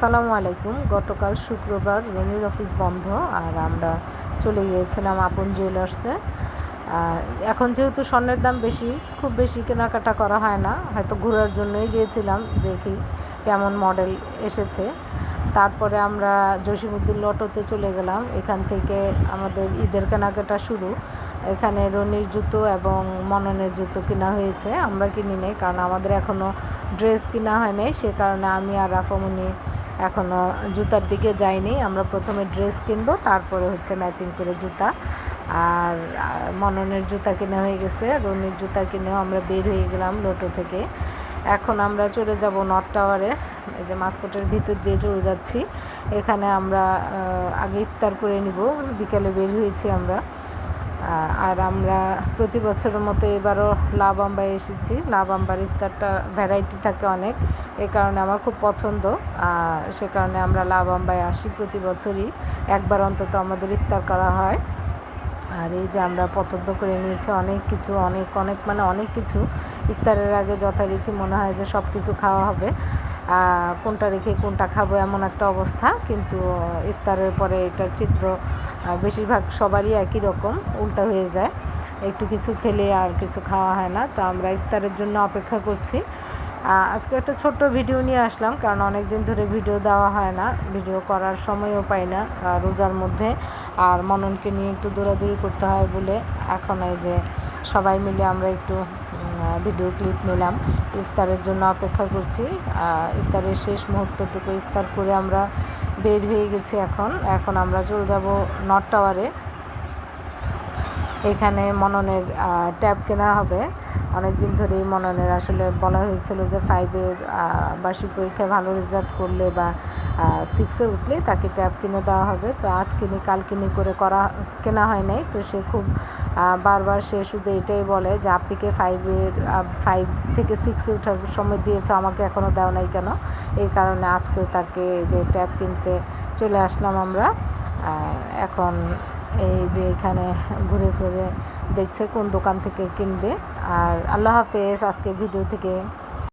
আসসালামু আলাইকুম। গতকাল শুক্রবার রনির অফিস বন্ধ আর আমরা চলে গিয়েছিলাম আপন জুয়েলার্সে এখন যেহেতু স্বর্ণের দাম বেশি, খুব বেশি কেনাকাটা করা হয় না। হয়তো ঘোরার জন্যই গিয়েছিলাম, দেখি কেমন মডেল এসেছে। তারপরে আমরা জসিমুদ্দিন লটোতে চলে গেলাম। এখান থেকে আমাদের ঈদের কেনাকাটা শুরু। এখানে রনির জুতো এবং মননের জুতো কেনা হয়েছে। আমরা কিনি নেই, কারণ আমাদের এখনও ড্রেস কিনা হয় নাই। সে কারণে আমি আর রাফামণি এখনও জুতার দিকে যাইনি। আমরা প্রথমে ড্রেস কিনবো, তারপরে হচ্ছে ম্যাচিং করে জুতা। আর মননের জুতা কেনা হয়ে গেছে, রনির জুতা কিনেও আমরা বের হয়ে গেলাম লোটো থেকে। এখন আমরা চলে যাব নর্থ টাওয়ারে এই যে মাস্কটের ভিতর দিয়ে চলে যাচ্ছি। এখানে আমরা আগে ইফতার করে নিব। বিকেলে বের হয়েছি আমরা। আর আমরা প্রতি বছরের মতো এবারও লাভ আম্বায় এসেছি। লাভ আম্বার ইফতারটা ভ্যারাইটি থাকে অনেক। এই কারণে আমার খুব পছন্দ। সে কারণে আমরা লাভ আম্বায় আসি প্রতি বছরই। একবার অন্তত আমাদের ইফতার করা হয়। আর এই যে আমরা পছন্দ করে নিয়েছি অনেক কিছু, অনেক অনেক মানে অনেক কিছু। ইফতারের আগে যথারীতি মনে হয় যে সব কিছু খাওয়া হবে। কোনটা রেখে কোনটা খাব এমন একটা অবস্থা। কিন্তু ইফতারের পরে এটার চিত্র বেশিরভাগ সবারই একই রকম, উল্টা হয়ে যায়। একটু কিছু খেলে আর কিছু খাওয়া হয় না, তো আমরা ইফতারের জন্য অপেক্ষা করছি। আজকে একটা ছোট্ট ভিডিও নিয়ে আসলাম, কারণ অনেক দিন ধরে ভিডিও দেওয়া হয় না, ভিডিও করার সময়ও পাই না রোজার মধ্যে। আর মননকে নিয়ে একটু দৌড়াদৌড়ি করতে হয় বলে এখন এই যে সবাই মিলে আমরা একটু ভিডিও ক্লিপ নিলাম, ইফতারের জন্য অপেক্ষা করছি। ইফতারের শেষ মুহূর্তটুকু ইফতার করে আমরা বের হয়ে গেছি এখন। এখন আমরা চলে যাব নর্থ টাওয়ারে। এখানে মননের ট্যাব কেনা হবে। অনেক দিন ধরেই মননের আসলে বলা হয়েছিল যে ফাইভের বার্ষিক পরীক্ষায় ভালো রেজাল্ট করলে বা সিক্সে উঠলে তাকে ট্যাব কিনে দেওয়া হবে। তো আজ কিনি, কাল কিনি করে করা, কেনা হয় নাই। তো সে খুব বারবার সে শুধু এটাই বলে যে, আপনিকে ফাইভের ফাইভ থেকে সিক্সে ওঠার সময় দিয়েছ, আমাকে এখনও দেও নাই কেন? এই কারণে আজকে তাকে যে ট্যাব কিনতে চলে আসলাম আমরা। এখন এই যে এখানে ঘুরে ফিরে দেখছে কোন দোকান থেকে কিনবে। আর আল্লাহ হাফেজ আজকে ভিডিও থেকে।